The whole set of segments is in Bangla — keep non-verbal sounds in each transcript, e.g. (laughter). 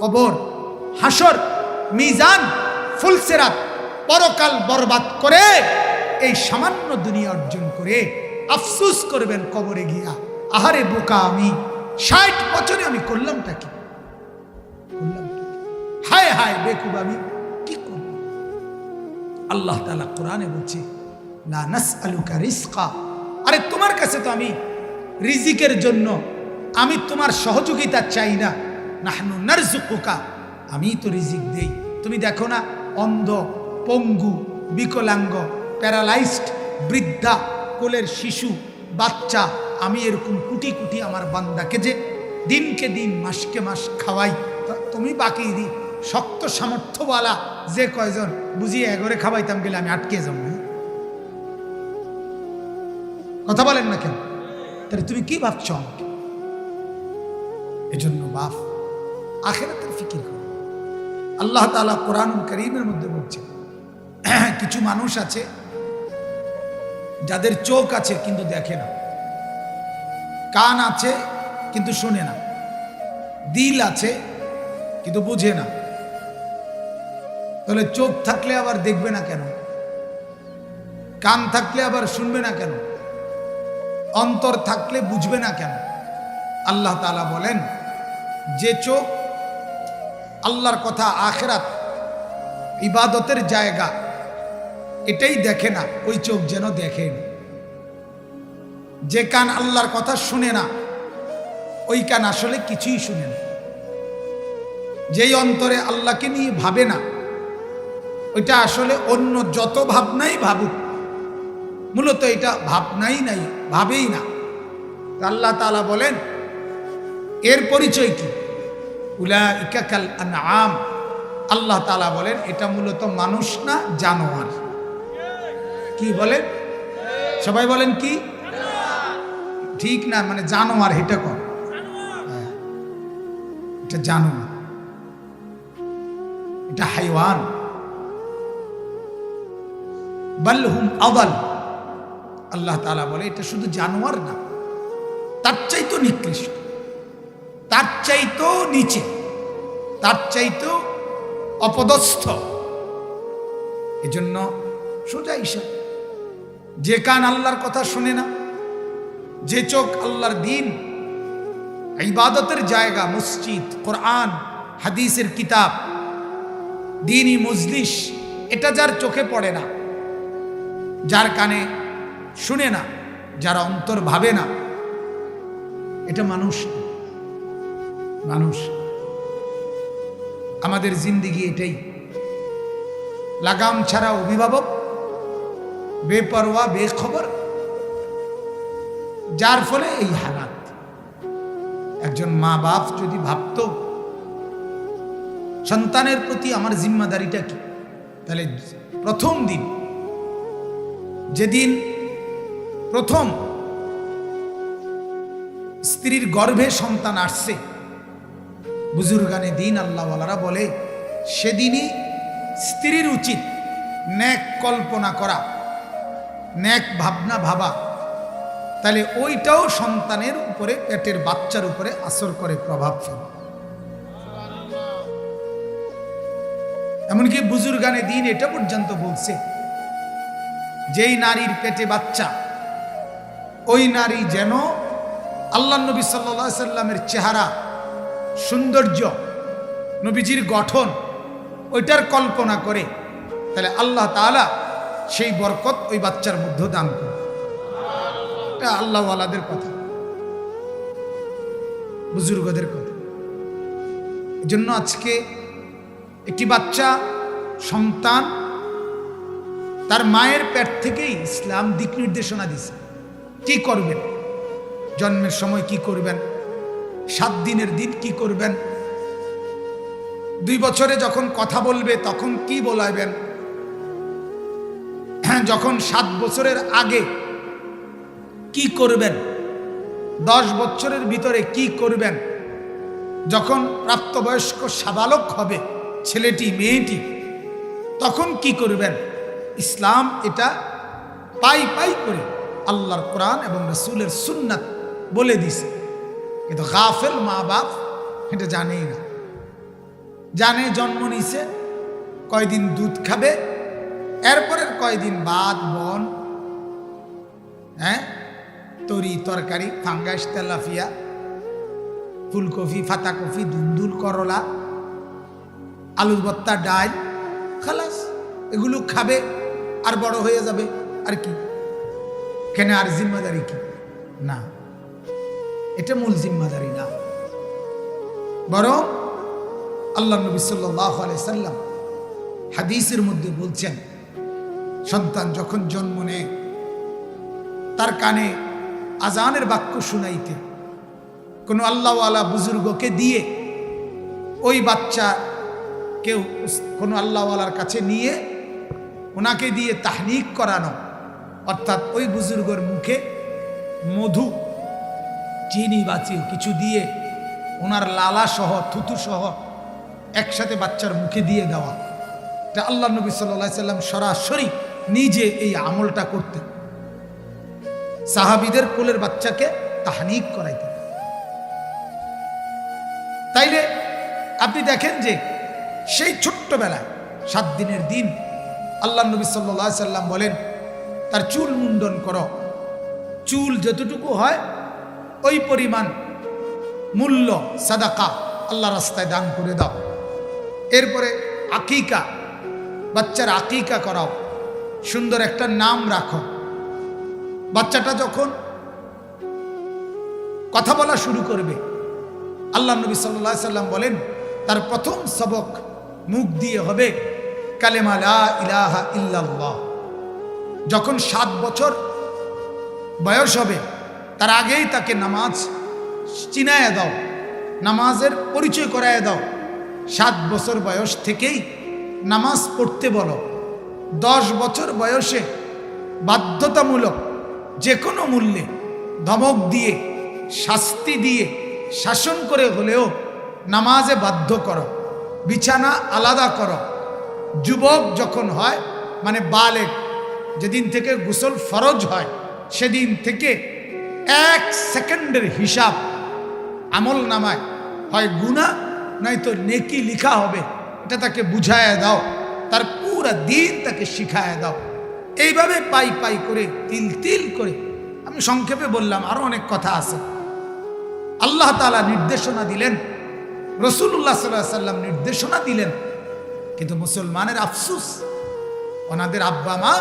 কবর হাসর মিজান, ফুলসেরাত পরকাল বরবাদ করে এই সামান্য দুনিয়া অর্জন করে আফসুস করবেন কবরে গিয়া। আহারে বোকা আমি, ষাট বছরে আমি করলামটা কি? হায় হায় বেকুব আমি, কি করব? আল্লাহ তালা কোরআনে বলছে না নাস আলুকা রিস্কা আরে তোমার কাছে তো আমি রিজিকের জন্য, আমি তোমার সহযোগিতা চাই না। নাহনু নারজুকুকা আমি তো রিজিক দেই। তুমি দেখো না, অন্ধ, পঙ্গু, বিকলাঙ্গ, প্যারালাইজড, বৃদ্ধা, কোলের শিশু, বাচ্চা, আমি এরকম কুটি কুটি আমার বান্দাকে যে দিনকে দিন, মাসকে মাস খাওয়াই। তুমি বাকি দি, শক্ত সামর্থ্যওয়ালা যে কয়জন, বুঝিয়ে এগরে খাওয়াইতাম গেলে আমি আটকে যাব? কথা বলেন না কেন? তাহলে তুমি কি ভাবছ আমাকে? এজন্য বাপ আখেরাতের ফিকির করো। আল্লাহ তালা কোরআন করিমের মধ্যে বলছে (clears throat) কিছু মানুষ আছে যাদের চোখ আছে কিন্তু দেখে না, কান আছে কিন্তু শোনে না, দিল আছে কিন্তু বুঝে না। তাহলে চোখ থাকলে আবার দেখবে না কেন? কান থাকলে আবার শুনবে না কেন? অন্তর থাকলে বুঝবে না কেন? আল্লাহ তালা বলেন, যে চোখ আল্লাহর কথা আখেরাত, ইবাদতের জায়গা, এটাই দেখে না, ওই চোখ যেন দেখে না যে কান আল্লাহর কথা শুনে না, ওই কান আসলে কিছুই শুনে না। যেই অন্তরে আল্লাহকে নিয়ে ভাবে না, ওইটা আসলে অন্য যত ভাবনাই ভাবুক, মূলত এটা ভাবনাই নাই, ভাবেই না। আল্লাহ তালা বলেন, এর পরিচয় কি? উলা ইকাকাল আল্লাহ তালা বলেন, এটা মূলত মানুষ না, জানোয়ার। কি বলেন? সবাই বলেন কি? ঠিক না মানে জানোয়ার, এটা কর হ্যাঁ। এটা জানোয়ার। এটা হাইওয়ান। বাল্লহুম আদাল। আল্লাহ তালা বলে, এটা শুধু জানোয়ার না, তার চাইতো নিকৃষ্ট। তার চাইতো নিচে, তার চাইতো অপদস্থ এজন্য সোজা হিসাব যে কান আল্লাহর কথা শুনে না, যে চোখ আল্লাহর দিন, ইবাদতের জায়গা, মসজিদ, কোরআন, হাদিসের কিতাব, দিনই মজলিস, এটা যার চোখে পড়ে না, যার কানে শুনে না, যার অন্তর ভাবে না, এটা মানুষ না। মানুষ। আমাদের জিন্দিগি এটাই। লাগাম ছাড়া অভিভাবক, বেপরোয়া, বেখবর, যার ফলে এই হালাত। একজন মা বাপ যদি ভাবত, সন্তানের প্রতি আমার জিম্মাদারিটা কি? তাহলে প্রথম দিন, যেদিন প্রথম স্ত্রীর গর্ভে সন্তান আসছে বুজুর্গানে দিন আল্লাহওয়ালারা বলে, সেদিনই স্ত্রীর উচিত ন্যাক কল্পনা করা, ন্যাক ভাবনা ভাবা। তাহলে ওইটাও সন্তানের উপরে, পেটের বাচ্চার উপরে আসর করে প্রভাব ফেলে। এমনকি বুজুর্গানে দিন এটা পর্যন্ত বলছে, যেই নারীর পেটে বাচ্চা, ওই নারী যেন আল্লাহ নবী সাল্লা সাল্লামের চেহারা সৌন্দর্য, নবীজির গঠন, ওইটার কল্পনা করে, তাহলে আল্লাহ তাআলা সেই বরকত ওই বাচ্চার মধ্যে দান করে এটা আল্লাহওয়ালাদের কথা, বুজুর্গদের কথা। এজন্য আজকে একটি বাচ্চা, সন্তান, তার মায়ের পেট থেকেই ইসলাম দিক নির্দেশনা দিছে। কি করবেন? জন্মের সময় কি করবেন? সাত দিনের দিন কি করবেন? দুই বছরে যখন কথা বলবে তখন কি বলাইবেন? হ্যাঁ, যখন সাত বছরের আগে কি করবেন? দশ বছরের ভিতরে কি করবেন? যখন প্রাপ্তবয়স্ক সাবালক হবে ছেলেটি মেয়েটি তখন কি করবেন? ইসলাম এটা পাই পাই করে আল্লাহর কোরআন এবং রসুলের সুন্নাত বলে দিছে। কিন্তু গাফেল মা বাপ এটা জানেই না। জানে জন্ম নিছে, কয়দিন দুধ খাবে, এরপরের কয়দিন ভাত বন হ্যাঁ? তরি তরকারি, ফাঙ্গাস তেলাফিয়া ফুলকপি, ফাতাকপি, দুন্দুল, করলা, আলুর ভর্তা, ডাল, খালাস, এগুলো খাবে, আর বড় হয়ে যাবে, আর কি? কেন আর জিম্মাদারি কি? না। এটা মূল জিম্মাদারি না। বরং আল্লাহ নবী সাল্লাহ সাল্লাম হাদিসের মধ্যে বলছেন, সন্তান যখন জন্ম নেয়, তার কানে আজানের বাক্য শুনাইতে, কোনো আল্লাহওয়ালা বুজুর্গকে দিয়ে ওই বাচ্চা কেউ কোনো আল্লাহওয়ালার কাছে নিয়ে ওনাকে দিয়ে তাহনিক করানো, অর্থাৎ ওই বুজুর্গর মুখে মধু চিনি বাচিয়ে কিছু দিয়ে ওনার লালা সহ, থুতু সহ একসাথে বাচ্চার মুখে দিয়ে দেওয়া। এটা আল্লাহ নবী সাল্লা সাল্লাম সরাসরি নিজে এই আমলটা করতেন। সাহাবিদের কোলের বাচ্চাকে তাহানিক করাইতেন। তাইলে আপনি দেখেন যে সেই ছোট্টবেলায় সাত দিনের দিন আল্লাহ নবী সাল্লা সাল্লাম বলেন, তার চুল মুন্ডন করো। চুল যতটুকু হয় ওই পরিমাণ মূল্য সাদাকা আল্লাহ রাস্তায় দান করে দাও। এরপরে আকিকা, বাচ্চার আকিকা করাও। সুন্দর একটা নাম রাখো। বাচ্চাটা যখন কথা বলা শুরু করবে, আল্লাহ নবী সাল্লা সাল্লাম বলেন, তার প্রথম সবক মুখ দিয়ে হবে কালেমা ইলাহা ইল্লাল্লাহ। যখন সাত বছর বয়স হবে তার আগেই তাকে নামাজ চিনায় দাও, নামাজের পরিচয় করায় দাও। সাত বছর বয়স থেকেই নামাজ পড়তে বলো। দশ বছর বয়সে বাধ্যতামূলক যে কোনো মূল্যে ধমক দিয়ে, শাস্তি দিয়ে, শাসন করে হলেও নামাজে বাধ্য করো, বিছানা আলাদা করো। যুবক যখন হয় মানে বালেক, যেদিন থেকে গোসল ফরজ হয়, সেদিন থেকে এক সেকেন্ডের হিসাব আমল নামায়। হয় গুণা নয়তো নেকি লিখা হবে। এটা তাকে বুঝায় দাও। তার পুরা দিন তাকে শিখায় দাও। এইভাবে পাই পাই করে, তিল তিল করে। আমি সংক্ষেপে বললাম, আরও অনেক কথা আছে। আল্লাহ তালা নির্দেশনা দিলেন। রসুল্লাহ সাল্লাহ সাল্লাম নির্দেশনা দিলেন। কিন্তু মুসলমানের আফসুস, ওনাদের আব্বা মা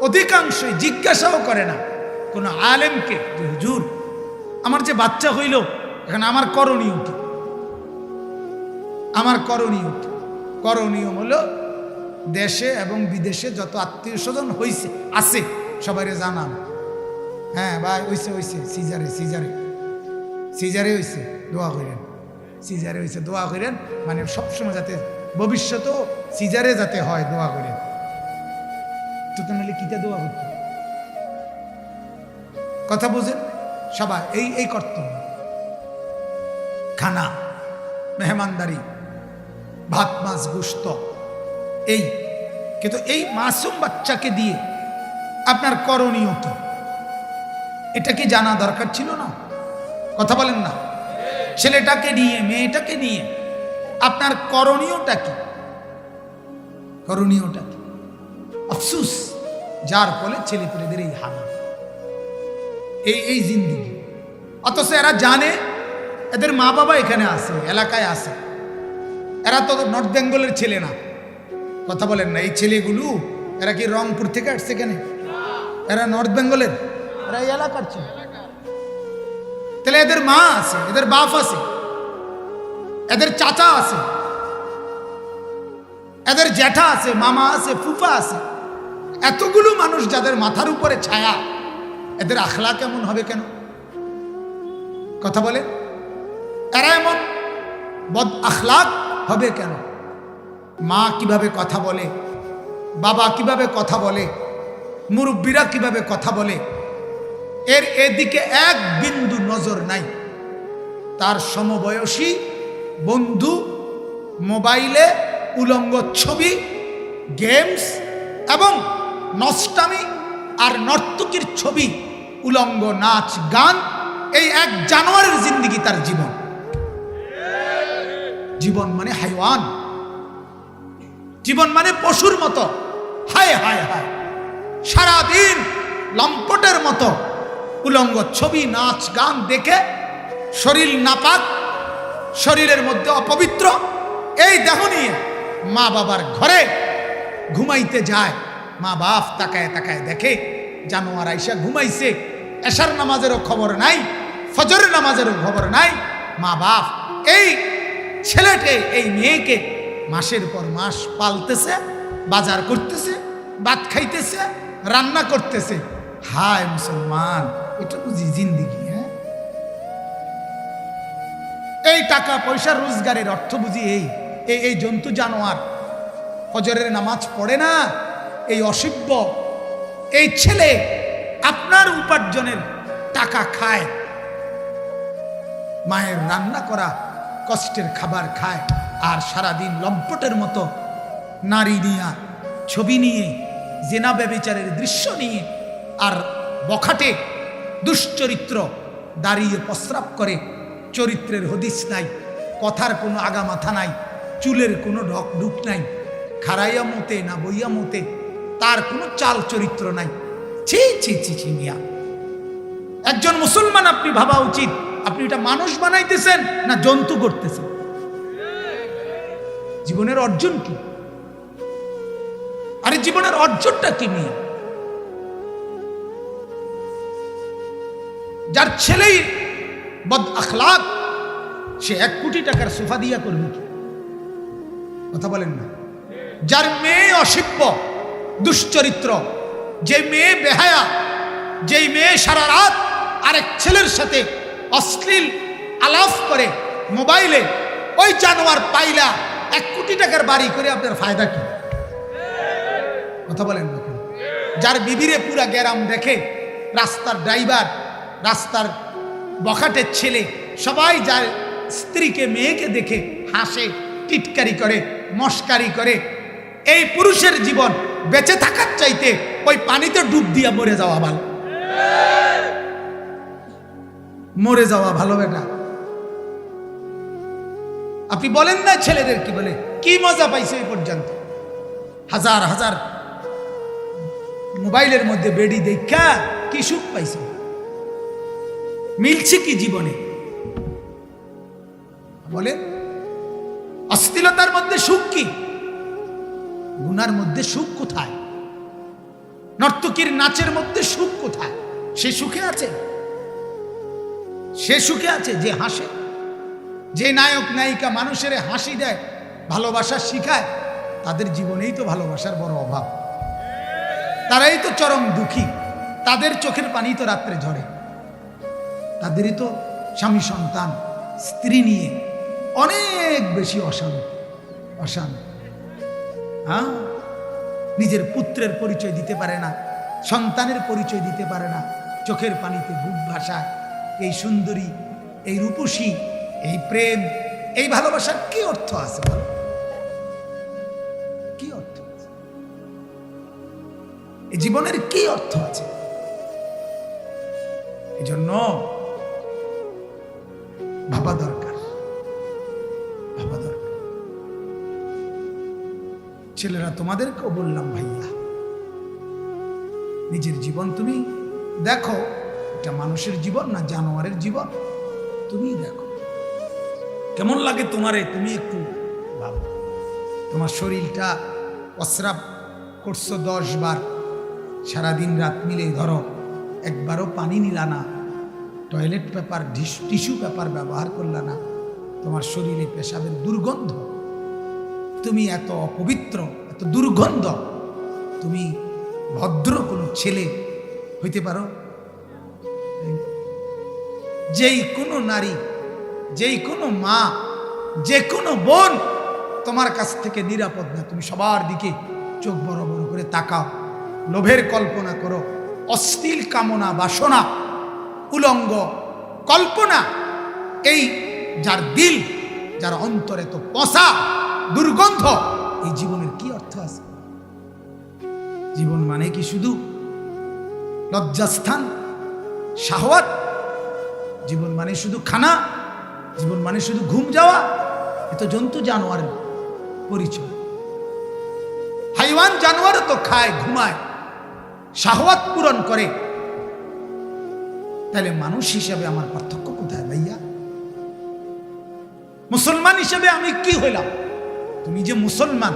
অধিকাংশই জিজ্ঞাসাও করে না। কোনো আলেমকে হুজুর, আমার যে বাচ্চা হইল, এখন আমার করণীয় কি? আমার করণীয় কি? করণীয় হলো দেশে এবং বিদেশে যত আত্মীয় স্বজন হয়েছে আছে সবাই জানান। হ্যাঁ ভাই, হইছে হইছে, সিজারে সিজারে। সিজারে হইছে, দোয়া করেন সিজারে হইছে, দোয়া করেন মানে সবসময় যাতে ভবিষ্যতেও সিজারে যাতে হয়, দোয়া করেন তো তাহলে কিতা দোয়া করতে কথা বুঝেন? সবাই, এই এই কর্তব্য। খানা, মেহমানদারি, ভাত, মাছ গুস্ত এই। কিন্তু এই মাসুম বাচ্চাকে দিয়ে আপনার করণীয় কি? এটা কি জানা দরকার ছিল না? কথা বলেন না। ছেলেটাকে নিয়ে, মেয়েটাকে নিয়ে আপনার করণীয়টা কি? করণীয়টা কি? আফসুস, যার ফলে ছেলে পেলেদের এই হানা। এই এই জিন্দিগি। অথচ এরা জানে, এদের মা বাবা এখানে আছে, এলাকায় আছে। এরা তো নর্থ বেঙ্গলের ছেলে না। কথা বলেন না, এই ছেলেগুলো, এরা কি রংপুর থেকে আসছে কেন এরা নর্থ বেঙ্গলের? এরা এই এলাকার ছেলে। তাহলে এদের মা আছে, এদের বাপ আছে, এদের চাচা আছে, এদের জ্যাঠা আছে, মামা আছে, ফুফা আছে। এতগুলো মানুষ যাদের মাথার উপরে ছায়া। এদের আখলা কেমন হবে কেন? কথা বলে? এরা এমন বদ আখলাক হবে কেন? মা কীভাবে কথা বলে? বাবা কীভাবে কথা বলে? মুরব্বীরা কীভাবে কথা বলে? এর এদিকে এক বিন্দু নজর নাই। তার সমবয়সী বন্ধু, মোবাইলে উলঙ্গ ছবি, গেমস এবং নষ্টামি আর নর্তকীর ছবি, উলঙ্গ নাচ, গান, এই এক জানোয়ারের জিন্দিগি তার জীবন। জীবন মানে হাইওয়ান। জীবন মানে পশুর মতো। হায় হায় হায়। সারাদিন লম্পটের মতো। উলঙ্গ ছবি, নাচ, গান দেখে শরীর নাপাক, শরীরের মধ্যে অপবিত্র। এই দেহ নিয়ে মা বাবার ঘরে ঘুমাইতে যায়। মা বাপ তাকায় তাকায় দেখে জানোয়ার আইসা ঘুমাইছে। এশার নামাজেরও খবর নাই ফজরের নামাজেরও খবর নাই। মা বাপ, এই ছেলেটে, এই মেয়েকে মাসের পর মাস পালতেছে, বাজার করতেছে, ভাত খাইতেছে, রান্না করতেছে। হায় মুসলমান, এটা বুঝি জিন্দিগি হ্যাঁ? এই টাকা পয়সা রোজগারের অর্থ বুঝি এই। এই এই জন্তু জানোয়ার, ফজরের নামাজ পড়ে না এই অসিব্য এই ছেলে আপনার উপার্জনের টাকা খায়। মায়ের রান্না করা কষ্টের খাবার খায় আর সারাদিন লম্পটের মতো নারী নিয়ে, ছবি নিয়ে, জেনা ব্যবিচারের দৃশ্য নিয়ে আর বখাটে দুশ্চরিত্র দাঁড়িয়ে প্রস্রাব করে। চরিত্রের হদিস নাই, কথার কোনো আগা মাথা নাই, চুলের কোনো ঢক ঢুক নাই। খারাইয়া মতে না বইয়া মতে তার কোনো চাল চরিত্র নাই। ছি ছি ছি ছি, মিয়া। একজন মুসলমান আপনি ভাবা উচিত, আপনি এটা মানুষ বানাইতেছেন না জন্তু করতেছেন জীবনের অর্জন কি? আরে জীবনের অর্জনটা কি নিয়ে যার ছেলেই বদ আখলাক, সে এক কোটি টাকার সোফা দিয়া করবে কথা বলেন না। যার মেয়ে অসিব্য দুশ্চরিত্র। যে মেয়ে বেহায়া, যেই মেয়ে সারা রাত আরেক ছেলের সাথে অশ্লীল আলাপ করে মোবাইলে, ওই জানোয়ার পাইলা এক কোটি টাকার বাড়ি করে আপনার ফায়দা কি? কথা বলেন যার বিবিরে পুরা গ্যারাম দেখে রাস্তার ড্রাইভার, রাস্তার বখাটের ছেলে, সবাই যার স্ত্রীকে, মেয়েকে দেখে হাসে, টিটকারি করে, মস্কারি করে, এই পুরুষের জীবন বেঁচে থাকার চাইতে ওই পানিতে ডুব দিয়া মরে যাওয়া ভালো। মরে যাওয়া ভালো বেটা আপনি বলেন না ছেলেদের কি বলে, কি মজা পাইছে এই পর্যন্ত? হাজার হাজার মোবাইলের মধ্যে বেডি দেখা, কি সুখ পাইছে? মিলছে কি জীবনে? বলেন অস্থিলতার মধ্যে সুখ কি? গুনার মধ্যে সুখ কোথায়? নর্তকীর নাচের মধ্যে সুখ কোথায়? সে সুখে আছে? সে সুখে আছে যে হাসে? যে নায়ক, নায়িকা মানুষের হাসি দেয়, ভালোবাসা শিখায়, তাদের জীবনেই তো ভালোবাসার বড় অভাব। তারাই তো চরম দুঃখী। তাদের চোখের পানি তো রাত্রে ঝরে। তাদেরই তো স্বামী সন্তান, স্ত্রী নিয়ে অনেক বেশি অশান্তি অশান্তি। হ্যাঁ? নিজের পুত্রের পরিচয় দিতে পারে না, সন্তানের পরিচয় দিতে পারে না, চোখের পানিতে বুক ভাসায়। এই সুন্দরী, এই রূপসী, এই প্রেম, এই ভালোবাসার কি অর্থ আছে বলো? কি অর্থ আছে? এই জীবনের কি অর্থ আছে? এজন্য ভাবা দরকার। ছেলেরা তোমাদেরকেও বললাম, ভাইয়া, নিজের জীবন তুমি দেখো। এটা মানুষের জীবন না জানোয়ারের জীবন? তুমি দেখো। কেমন লাগে তোমারে? তুমি একটু ভাবো। তোমার শরীরটা অস্রাব করছ দশ বার। সারাদিন রাত মিলে ধরো, একবারও পানি নিলা না। টয়লেট পেপার টিস্যু পেপার ব্যবহার করলা না। তোমার শরীরে পেশাবের দুর্গন্ধ তুমি এত অপবিত্র, এত দুর্গন্ধ, তুমি ভদ্র কোনো ছেলে হইতে পারো? যেই কোনো নারী, যেই কোনো মা, যে কোনো বোন তোমার কাছ থেকে নিরাপদ না। তুমি সবার দিকে চোখ বড় বড় করে তাকাও, লোভের কল্পনা করো, অশ্লীল কামনা, বাসনা, উলঙ্গ কল্পনা, এই যার দিল, যার অন্তরে তো পচা দুর্গন্ধ এই জীবনের কি অর্থ আছে? জীবন মানে কি শুধু লজ্জাস্থান? শাহওয়াত? জীবন মানে শুধু খানা? জীবন মানে শুধু ঘুম যাওয়া? এ তো জন্তু জানোয়ারের পরিচয়। হাইওয়ান জানোয়ারও তো খায়, ঘুমায়। শাহওয়াত পূরণ করে। তাহলে মানুষ হিসাবে আমার পার্থক্য কোথায় ভাইয়া? মুসলমান হিসেবে আমি কি হইলাম? তুমি যে মুসলমান,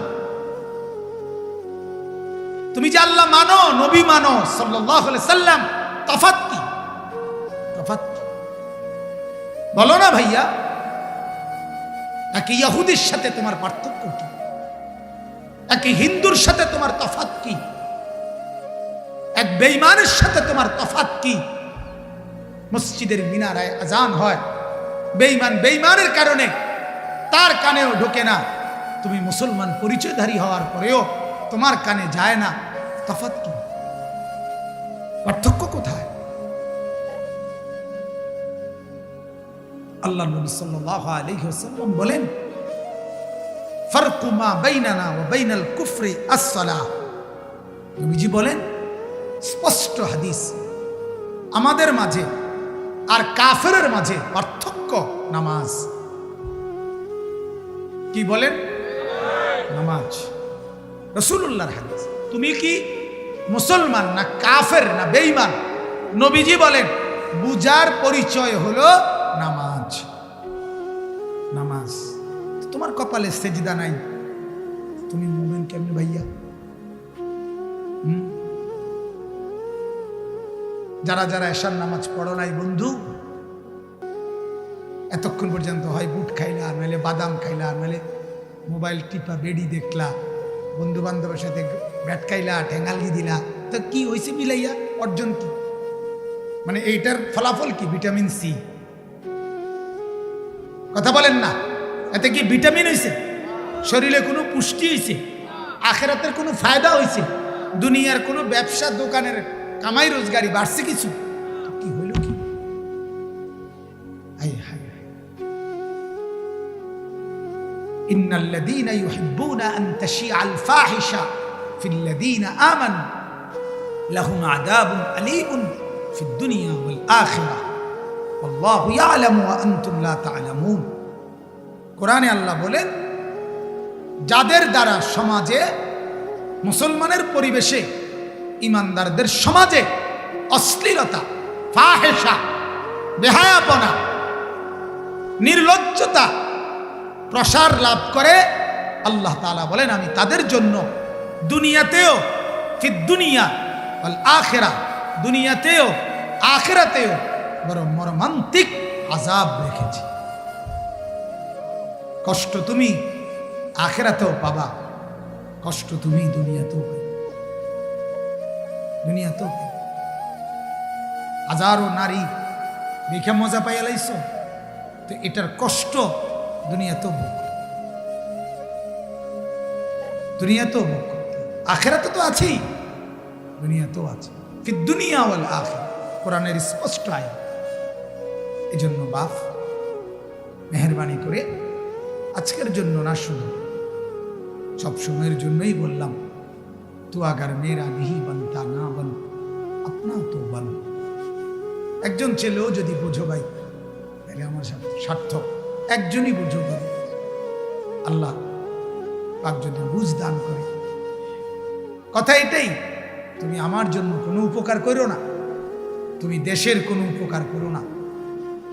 তুমি যে আল্লাহ মানো, নবী মানো সাল্লাম তফাত কি? তফাত? বলো না ভাইয়া নাকি ইয়াহুদির সাথে তোমার পার্থক্য কি? নাকি হিন্দুর সাথে তোমার তফাত কি? এক বেইমানের সাথে তোমার তফাত কি? মসজিদের মিনারায় আজান হয়। বেইমান বেইমানের কারণে তার কানেও ঢোকে না। তুমি মুসলমান পরিচয়ধারী হওয়ার পরেও তোমার কানে যায় না। তফাত কি? পার্থক্য কোথায়? আল্লাহ নবী সাল্লাল্লাহু আলাইহি ওয়াসাল্লাম বলেন, ফারকু মা বাইনানা ওয়া বাইনাল কুফরি আস-সালাহ নবীজি বলেন, স্পষ্ট হাদিস। আমাদের মাঝে আর কাফেরের মাঝে পার্থক্য নামাজ। কি বলেন? নামাজ। রসুল্লাহর হাদিস। তুমি কি মুসলমান না কাফের না বেঈমান? নবীজি বলেন বুজার পরিচয় হলো নামাজ। নামাজ। তোমার কপালে সেজদা নাই। তুমি মুমিন কেমনি ভাইয়া? যারা যারা এসার নামাজ পড়ো নাই বন্ধু, এতক্ষণ পর্যন্ত হয় বুট খাইলা, নাহলে বাদাম খাইলা, নাহলে মোবাইল টিপা বেডি দেখলা বন্ধু বান্ধবের সাথে ব্যাটকাইলা ঠেঙ্গালগি দিলা, তো কি হয়েছে মিলাইয়া অর্জন কি? মানে এইটার ফলাফল কি? Vitamin C. কথা বলেন না। এতে কি ভিটামিন হয়েছে শরীরে কোনো পুষ্টি হয়েছে আখেরাতের কোনো ফায়দা হয়েছে দুনিয়ার কোনো ব্যবসা, দোকানের কামাই রোজগারি বাড়ছে কিছু? إن الذين يحبون أن تشيع الفاحشة في الذين آمنوا لهم عذاب أليم في الدنيا والآخرة والله يعلم وأنتم لا تعلمون কোরআনে আল্লাহ বলেন যাদের দ্বারা সমাজে মুসলমানের পরিবেশে ইমানদারদের সমাজে অশ্লীলতা ফাহেসা বেহায়াপনা নির্লজ্জতা প্রসার লাভ করে, আল্লাহ তাআলা বলেন, আমি তাদের জন্য দুনিয়াতেও ফিদ দুনিয়া আখেরা দুনিয়াতেও, আখেরাতেও বড় মর্মান্তিক আজাব রেখেছি। কষ্ট তুমি আখেরাতেও পাবা, কষ্ট তুমি দুনিয়াতেও দুনিয়াতেও হাজারো নারী দেখে মজা পাইয়া লাইছ, তো এটার কষ্ট দুনিয়াতেও ভোগ করতে হবে। দুনিয়াতেও ভোগ। আখেরাতে তো আছেই। দুনিয়াতেও আছে। কি দুনিয়া ওয়াল আখের কোরআনের স্পষ্ট আয় এই জন্য বাপ, মেহরবানি করে আজকের জন্য না শুধু, সব সময়ের জন্যই বললাম তু আগার মেয়েরা নিহি বনতা না বন আপনা তো বন। একজন ছেলেও যদি বুঝো ভাই, তাহলে আমার সার্থক। একজনই বুঝো ভাই আল্লাহ যদি বুঝ দান করে। কথা এটাই, তুমি আমার জন্য কোনো উপকার করো না। তুমি দেশের কোনো উপকার করো না।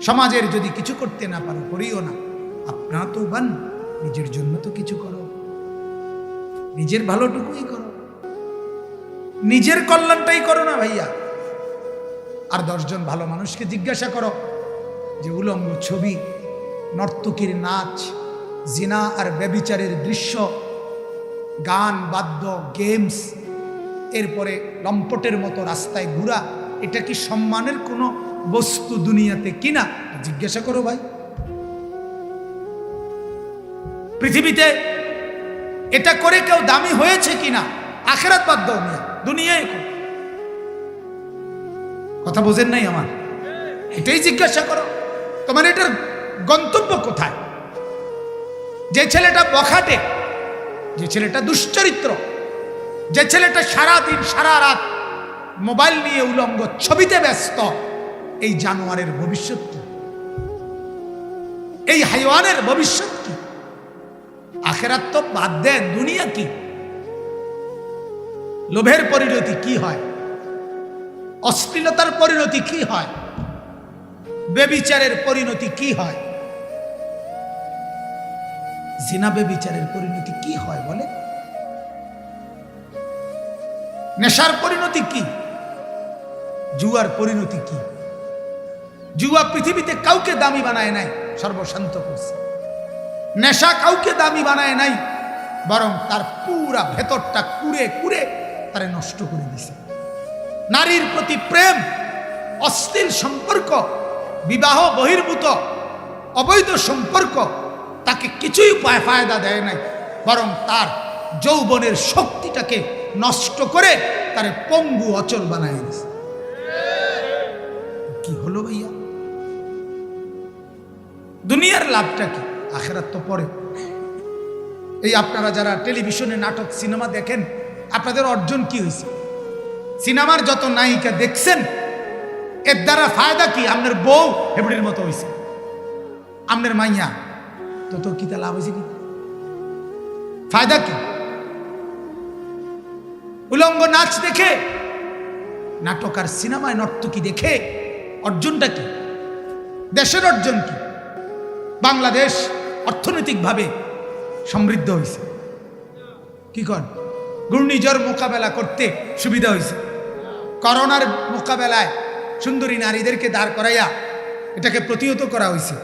সমাজের যদি কিছু করতে না পারো, করিও না। আপনা তো বান নিজের জন্য তো কিছু করো। নিজের ভালোটুকুই করো। নিজের কল্যাণটাই করো না ভাইয়া। আর দশজন ভালো মানুষকে জিজ্ঞাসা করো যে, উলঙ্গ ছবি নর্তকীর নাচ, জিনা আর ব্যবিচারের দৃশ্য, গান, বাদ্য, গেমস, এরপরে লম্পটের মতো রাস্তায় ঘোরা, এটা কি সম্মানের কোনো বস্তু দুনিয়াতে কিনা জিজ্ঞাসা করো ভাই। পৃথিবীতে এটা করে কেউ দামি হয়েছে কিনা আখেরাত বাদ দাও দুনিয়ায়। কথা বোঝেন নাই আমার? এটাই জিজ্ঞাসা করো। তোমার এটার গন্তব্য কোথায়? যে ছেলেটা বখাটে, যে ছেলেটা দুশ্চরিত্র, যে ছেলেটা সারা দিন সারা রাত মোবাইল নিয়ে উলঙ্গ, ছবিতে ব্যস্ত, এই জানোয়ারের ভবিষ্যৎ কি? এই হাইওয়ানের ভবিষ্যৎ কি? আখেরাত তো বাদ দেন দুনিয়া কি? লোভের পরিণতি কি হয়? অশ্লীলতার পরিণতি কি হয়? বেবিচারের পরিণতি কি হয়? জিনা বিচারের পরিণতি কি হয় বলে? নেশার পরিণতি কি? জুয়ার পরিণতি কি? জুয়া পৃথিবীতে কাউকে দামি বানায় নাই, সর্বশান্ত করছে। নেশা কাউকে দামি বানায় নাই, বরং তার পুরা ভেতরটা কুড়ে কুড়ে তারে নষ্ট করে দিছে। নারীর প্রতি প্রেম, অশ্লীল সম্পর্ক, বিবাহ বহির্ভূত, অবৈধ সম্পর্ক তাকে কিছুই পায় ফায়দা দেয় নাই, বরং তার যৌবনের শক্তিটাকে নষ্ট করে তারে পঙ্গু অচল বানায় দিছে কি হলো ভাইয়া? দুনিয়ার লাভটা কি? আখেরাত তো পরে। এই আপনারা যারা টেলিভিশনে নাটক, সিনেমা দেখেন, আপনাদের অর্জন কি হয়েছে? সিনেমার যত নায়িকা দেখছেন, এর দ্বারা ফায়দা কি? আপনার বউ হেবড়ির মতো হয়েছে। আপনার মাইয়া তো তোর কিতা লাভ হয়েছে কি? ফায়দা কি? উলঙ্গ নাচ দেখে, নাটক আর সিনেমায় নর্তকী দেখে, অর্জনটা কি? দেশের অর্জন কি? বাংলাদেশ অর্থনৈতিকভাবে সমৃদ্ধ হয়েছে। কি কর? ঘূর্ণিঝড় মোকাবেলা করতে সুবিধা হয়েছে। করোনার মোকাবেলায় সুন্দরী নারীদেরকে দাঁড় করাইয়া এটাকে প্রতিহত করা হয়েছে।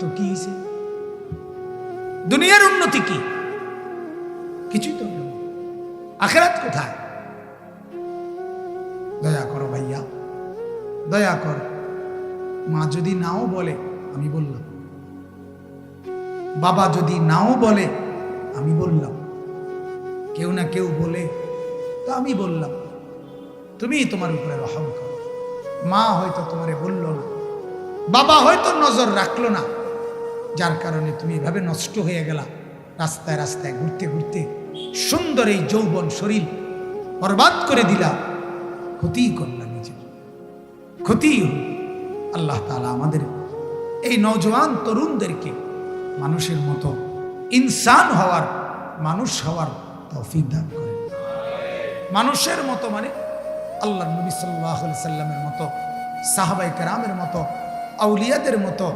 তো কি হয়েছে? দুনিয়ার উন্নতি কি? কিছুই তো। আখেরাত কোথায়? দয়া করো ভাইয়া। দয়া কর। মা যদি নাও বলে, আমি বললাম। বাবা যদি নাও বলে, আমি বললাম। কেউ না কেউ বলে, তো আমি বললাম। তুমি তোমার উপরে রহম করো। মা হয়তো তোমারে বলল না। বাবা হয়তো নজর রাখল না। যার কারণে তুমি এভাবে নষ্ট হয়ে গেলা। রাস্তায় রাস্তায় ঘুরতে ঘুরতে সুন্দর এই যৌবন শরীর বরবাদ করে দিলা। ক্ষতি করলা নিজের। ক্ষতি আল্লাহ তালা আমাদের এই নওজোয়ান তরুণদেরকে মানুষের মতো ইনসান হওয়ার, মানুষ হওয়ার তৌফিক দান করে। মানুষের মতো মানে আল্লাহ নবী সাল্লাহ সাল্লামের মতো সাহাবাই কারামের মতো, আউলিয়াদের মতো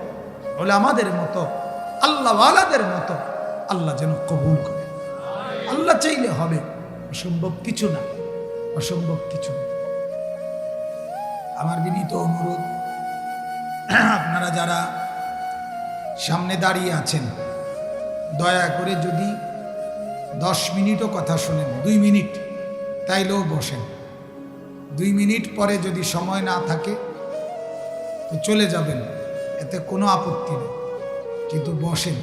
ওলামাদের মতো, আল্লাহওয়ালাদের মতো, আল্লাহ যেন কবুল করে। আল্লাহ চাইলে হবে, অসম্ভব কিছু না, অসম্ভব কিছু না। আমার বিনীত অনুরোধ, আপনারা যারা সামনে দাঁড়িয়ে আছেন, দয়া করে যদি দশ মিনিটও কথা শোনেন, দুই মিনিট, তাইলেও বসেন। দুই মিনিট পরে যদি সময় না থাকে, তো চলে যাবেন। এতে কোনো আপত্তি নেই। কিন্তু বসেন।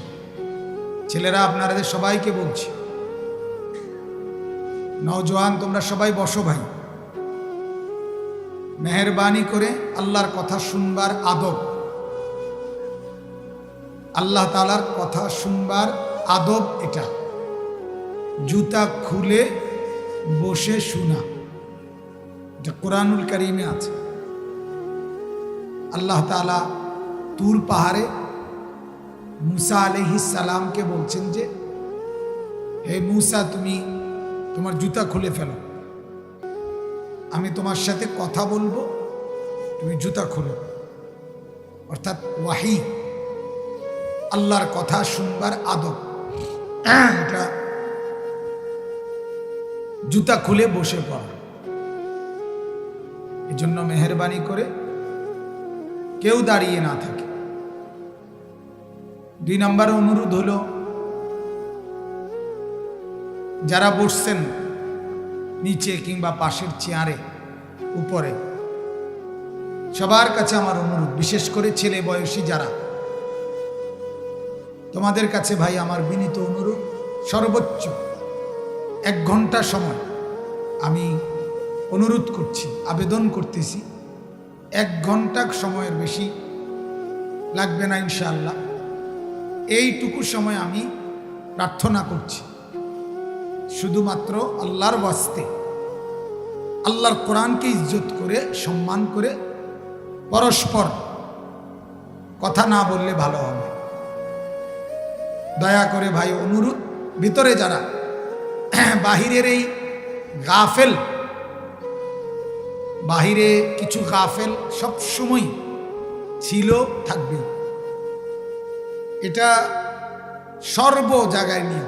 ছেলেরা আপনাদের সবাইকে বলছি। নওজোয়ান, তোমরা সবাই বসো ভাই। মেহরবানি করে আল্লাহর কথা শুনবার আদব। আল্লাহ তালার কথা শুনবার আদব এটা। জুতা খুলে বসে শোনা। এটা কোরআনুল করিমে আছে। আল্লাহ তালা তুর পাহাড়ে মুসা সালামকে বলছেন যে, হে মুসা, তুমি তোমার জুতা খুলে ফেলো। আমি তোমার সাথে কথা বলব, তুমি জুতা খোলো। অর্থাৎ ওয়াহি, আল্লাহর কথা শুনবার আদব। এটা জুতা খুলে বসে পড়া। এই জন্য মেহরবানি করে কেউ দাঁড়িয়ে না থাকে। দুই নম্বর অনুরোধ হলো, যারা বসছেন নিচে কিংবা পাশের চেয়ারে, উপরে, সবার কাছে আমার অনুরোধ, বিশেষ করে ছেলে বয়সী যারা, তোমাদের কাছে ভাই আমার বিনীত অনুরোধ, সর্বোচ্চ এক ঘণ্টা সময় আমি অনুরোধ করছি, আবেদন করতেছি, এক ঘণ্টা সময়ের বেশি লাগবে না ইনশাআল্লাহ। এইটুকু সময় আমি প্রার্থনা করছি। শুধুমাত্র আল্লাহর বাস্তে আল্লাহর কোরআনকে ইজ্জত করে, সম্মান করে পরস্পর কথা না বললে ভালো হবে। দয়া করে ভাই অনুরোধ, ভিতরে যারা (clears throat) বাহিরের এই গাফেল, বাহিরে কিছু গাফেল সব সময় ছিল থাকবে এটা সর্ব জায়গায় নিয়ে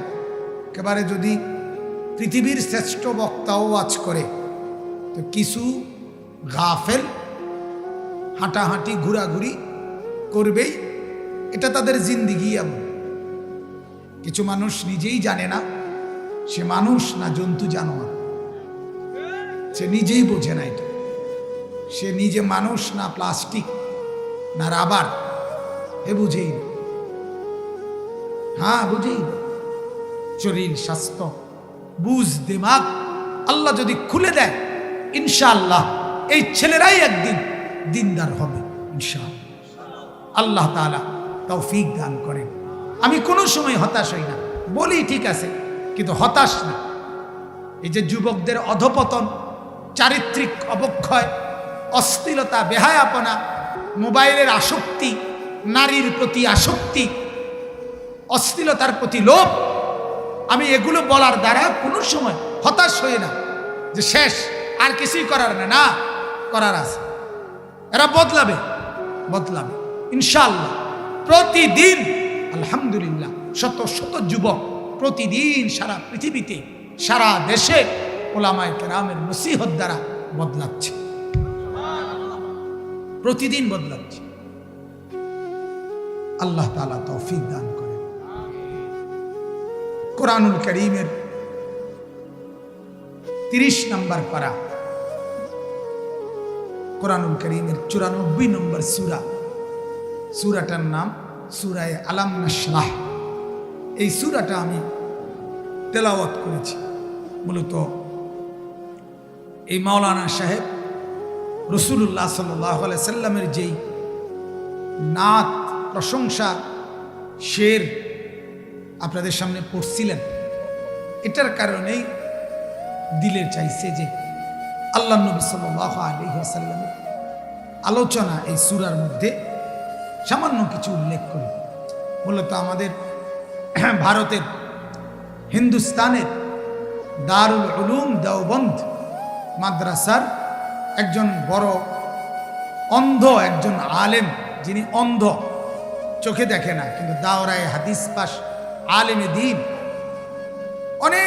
একেবারে যদি পৃথিবীর শ্রেষ্ঠ বক্তাও আজ করে, তো কিছু গাফেল হাঁটাহাঁটি ঘোরাঘুরি করবেই, এটা তাদের জিন্দিগি এমন। কিছু মানুষ নিজেই জানে না, সে মানুষ না জন্তু জানোয়ার। সে নিজেই বোঝে না এটা। সে নিজে মানুষ না প্লাস্টিক না রাবার, এ বুঝেই না। হ্যাঁ বুঝি? শরীর, স্বাস্থ্য, বুঝ, দিমাগ, আল্লাহ যদি খুলে দেয়, ইনশাআল্লাহ এই ছেলেরাই একদিন দিনদার হবে, ইনশাআল্লাহ। আল্লাহ তাআলা তৌফিক দান করেন। আমি কোনো সময় হতাশ হই না, বলি ঠিক আছে, কিন্তু হতাশ না। এই যে যুবকদের অধপতন, চারিত্রিক অবক্ষয় অস্থিরতা বেহায়াপনা, মোবাইলের আসক্তি, নারীর প্রতি আসক্তি অস্থিরতার প্রতি লোভ, আমি এগুলো বলার দ্বারা কোনো সময় হতাশ হই না যে শেষ, আর কিছুই করার না না, করার আছে। এরা বদলাবে বদলাবে। ইনশাআল্লাহ, প্রতিদিন, আলহামদুলিল্লাহ, শত শত যুবক প্রতিদিন সারা পৃথিবীতে, সারা দেশে ওলামায় কেরামের নসিহত দ্বারা বদলাচ্ছে। প্রতিদিন বদলাচ্ছে। আল্লাহ তালা তৌফিক দান করে কোরআনুল করিমের তিরিশ নম্বর পারা। কোরআনুল করিমের চুরানব্বই নম্বর সুরা। সুরাটার নাম সুরায় আলাম নাসরাহ এই সুরাটা আমি তেলাওয়াত করেছি। মূলত এই মাওলানা সাহেব রসুল্লাহ সাল্লাহ সাল্লামের যেই নাত, প্রশংসা, শের আপনাদের সামনে পড়ছিলেন। এটার কারণেই দিলের চাইছে যে আল্লাহ নবী সাল্লাহ আলী আসাল্লামের আলোচনা এই সুরার মধ্যে সামান্য কিছু উল্লেখ করি মূলত আমাদের ভারতের হিন্দুস্তানের দারুল উলুম দেওবন্দ মাদ্রাসার একজন বড় অন্ধ একজন আলেম, যিনি অন্ধ, চোখে দেখে না, কিন্তু দাওরায় হাদিস পাশ আলেমে দিন। অনেক